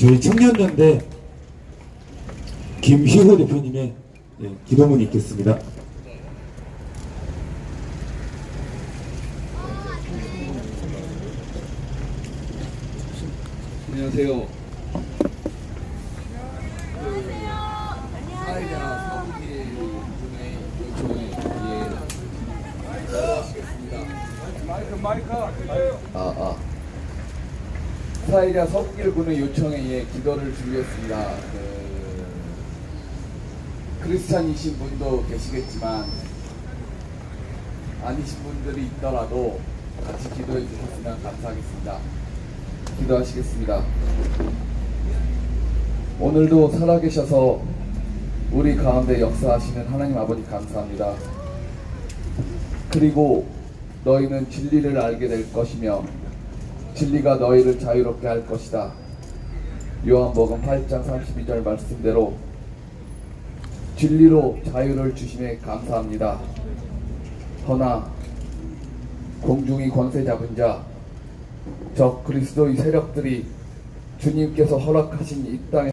저희 청년연대 김희호 대표님의 예, 기도문이 있겠습니다. 안녕하세요. 사회자 서부기 분의 요청에 예. 마이크 마이크 아 아. 사회자 서부길 군의 요청에 예 기도를 드리겠습니다. 그, 크리스찬이신 분도 계시겠지만 아니신 분들이 있더라도 같이 기도해 주셨으면 감사하겠습니다. 기도하시겠습니다. 오늘도 살아계셔서 우리 가운데 역사하시는 하나님 아버지 감사합니다. 그리고 너희는 진리를 알게 될 것이며 진리가 너희를 자유롭게 할 것이다. 요한복음 8장 32절 말씀대로 진리로 자유를 주심에 감사합니다. 허나 공중이 권세 잡은 자, 저 그리스도의 세력들이 주님께서 허락하신 이 땅에